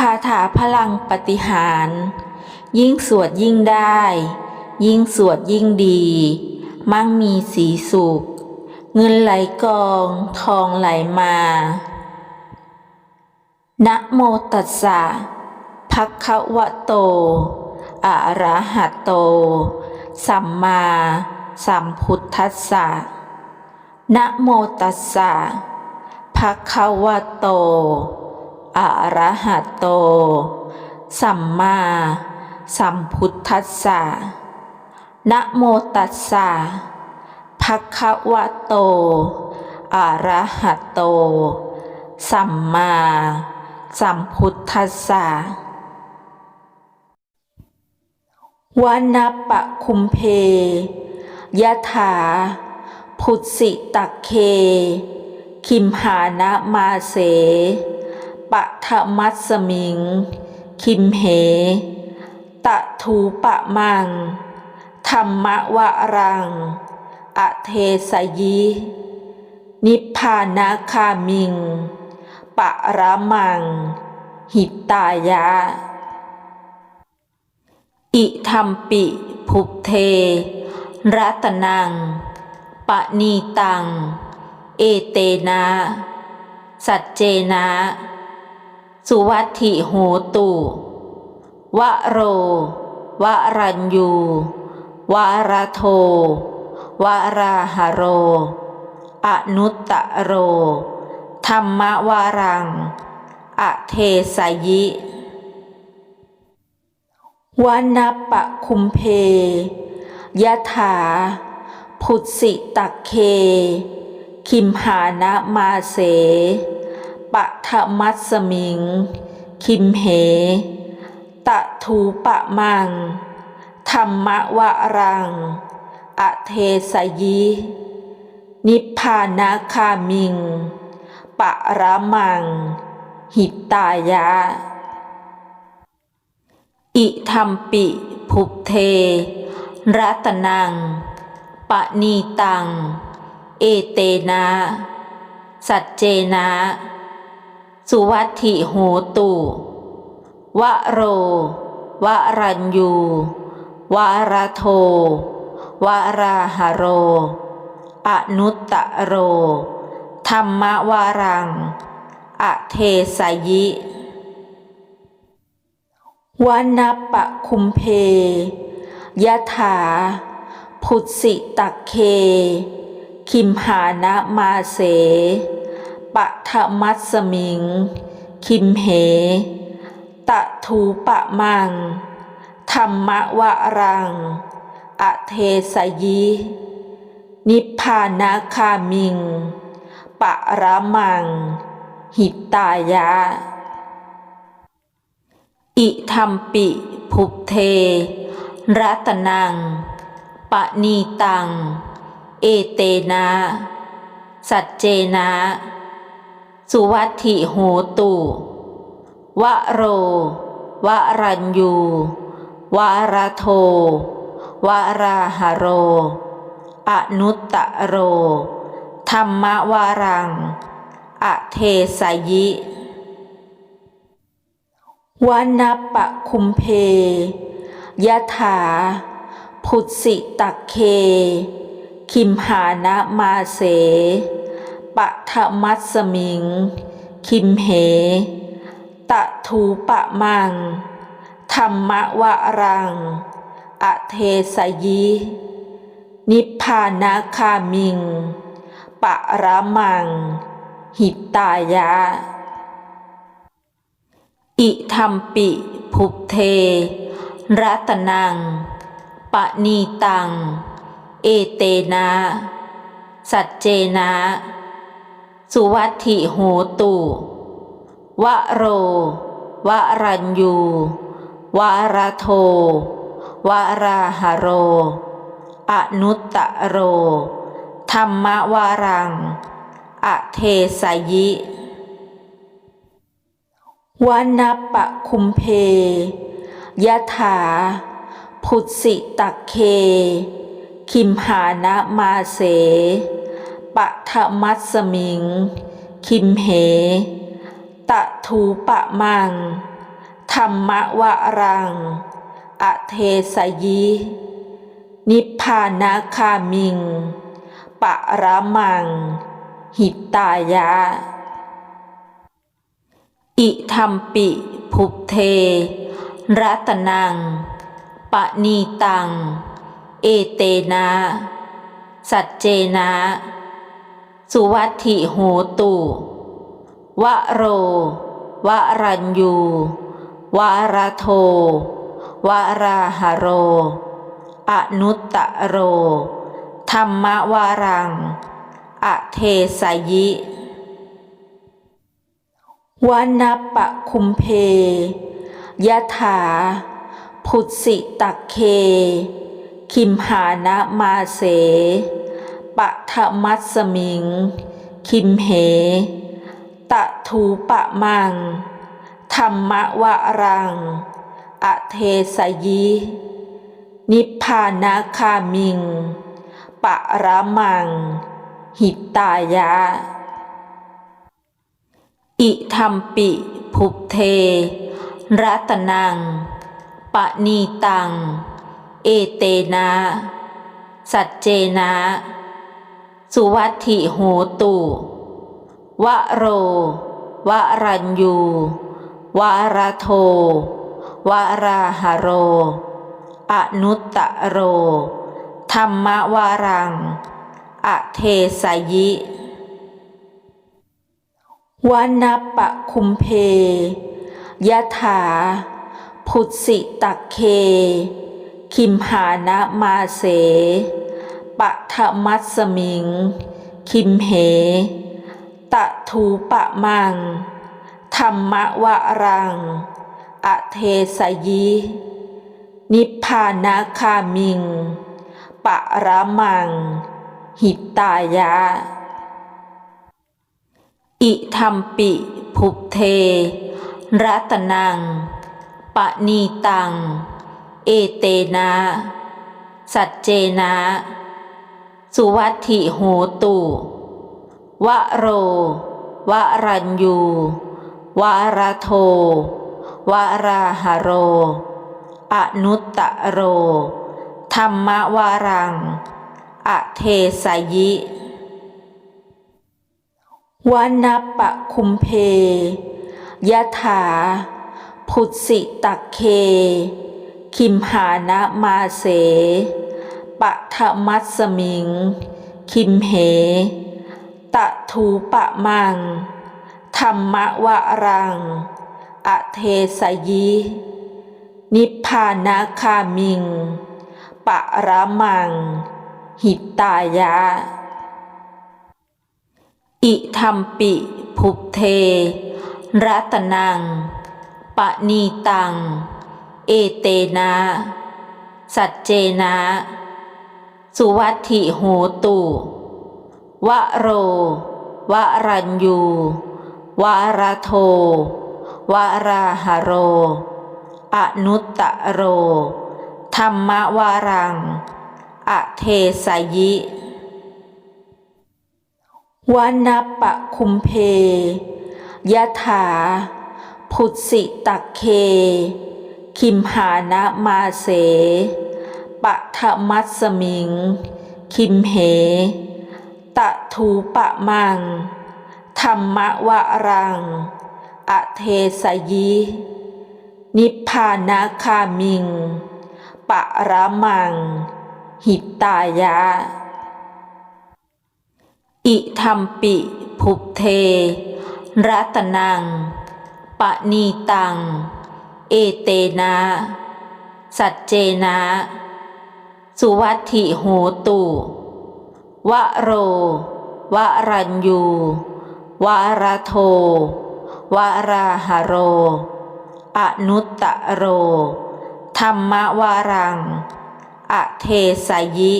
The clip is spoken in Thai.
คาถาพลังปฏิหาร ยิ่งสวดยิ่งได้ ยิ่งสวดยิ่งดี มั่งมีสีสุข เงินไหลกอง ทองไหลมา นะโมตัสสะภะคะวะโต อะระหะโต สัมมาสัมพุทธัสสะนะโมตัสสะภะคะวะโต อะระหะโต สัมมาสัมพุทธัสสะ นะโมตัสสะภะคะวะโต อะระหะโต สัมมาสัมพุทธัสสะวานาปะคุมเพยะถา พุทสิตักเค คิมหานะมาเส ปะทะมัสมิง คิมเห ตะทูปะมัง ธรรมวะรัง อเทสยิ นิพพานาคามิง ปะระมัง หิตตายะ อิธรรมปิภุเท รัตนัง ปะนีตัง เอเตนะ สัจเจนะ สุวัตถิโหตุวะโร วะรัญยู วะระโท วะราหโร อนุตตะโร ธรรมวารัง อเทสยิ วานาปะคุมเพ ยะถา พุทสิตักเค คิมหานะมาเส ปะทะมัสมิง คิมเห ตะทูปะมัง ธรรมวะรัง อเทสยิ นิพพานาคามิง ปะระมัง หิตตายะ อิธรรมปิภุเท รัตนัง ปะนีตัง เอเตนะ สัจเจนะ สุวัตถิโหตุวะโร วะรัญยู วะระโท วะราหโร อนุตตะโร ธรรมวารัง อเทสยิวานาปะคุมเพยะถา พุทสิตักเค คิมหานะมาเส ปะทะมัสมิง คิมเหตะทูปะมัง ธรรมวะรัง อเทสยิ นิพพานาคามิง ปะระมัง หิตตายะ อิธรรมปิภุเท รัตนัง ปะนีตัง เอเตนะ สัจเจนะ สุวัตถิโหตุวะโร วะรัญยู วะระโท วะราหโร อนุตตะโร ธรรมวารัง อเทสยิวานาปะคุมเพยะถา พุทสิตักเค คิมหานะมาเส ปะทะมัสมิง คิมเห ตะทูปะมัง ธรรมวะรัง อเทสยิ นิพพานาคามิง ปะระมัง หิตตายะ อิธรรมปิภุเท รัตนัง ปะนีตัง เอเตนะ สัจเจนะ สุวัตถิโหตุวะโรวะรัญยูวะระโทวะราหะโร อนุตตะโร ธรรมวารัง อเทสยิวานาปะคุมเพ ยะถา พุทสิตักเค คิมหานะมาเส ปะทะมัสมิง คิมเห ตะทูปะมัง ธรรมวะรัง อเทสยิ นิพพานาคามิง ปะระมัง หิตตายะ อิธรรมปิภุเท รัตนัง ปะนีตัง เอเตนะ สัจเจนะ สุวัตถิโหตุวะโร วะรัญยูวาระโทวาราหโร อนุตตโร ธรรมวารัง อเทสยิวนัปะคุมเพยะถา พุทสิตักเค คิมหานะมาเส ปะทะมัสมิง คิมเห ตะทูปะมัง ธรรมวะรัง อเทสยิ นิพพานาคามิง ปะระมัง หิตตายะ อิธรรมปิภุเท รัตนังปะนีตัง เอเตนะ สัจเจนะ สุวัตถิโหตุวะโรวะรัญยู วาระโทวาราหโร อนุตตโร ธรรมวารัง อเทสยิวนัปปะคุมเพ ยะถา พุทสิตักเค คิมหานะมาเส ปะทะมัสมิง คิมเห ตะทูปะมัง ธรรมวะรัง อเทสยิ นิพพานาคามิง ปะระมัง หิตตายะ อิธรรมปิภุเท รัตนัง ปะนีตัง เอเตนะ สัจเจนะ สุวัตถิโหตุวะโร วะรัญยูวาระโทวาราหโร อนุตตโร ธรรมวารัง อเทสยิวนัปปะคุมเพยะถา พุทสิตักเค คิมหานะมาเส ปะทะมัสมิง คิมเห ตะทูปะมัง ธรรมวะรัง อเทสยิ นิพพานาคามิง ปะระมัง หิตตายะ อิธรรมปิภุเท รัตนัง ปะนีตัง เอเตนะ สัจเจนะ สุวัตถิโหตุวะโรวะรัญยู วาระโทวาราหโร อนุตตโร ธรรมวารัง อเทสยิ วนัปะคุมเพ ยะถา พุทสิตักเค คิมหานะมาเส ปะทะมัสมิง คิมเห ตะทูปะมัง ธรรมวะรัง อเทสยิ นิพพานาคามิง ปะระมัง หิตตายะ อิธรรมปิภุเท รัตนัง ปะนีตัง เอเตนะ สัจเจนะ สุวัตถิโหตุวะโร วะรัญยู วะระโท วะราหโร อนุตตโร ธรรมวารัง อเทสยิ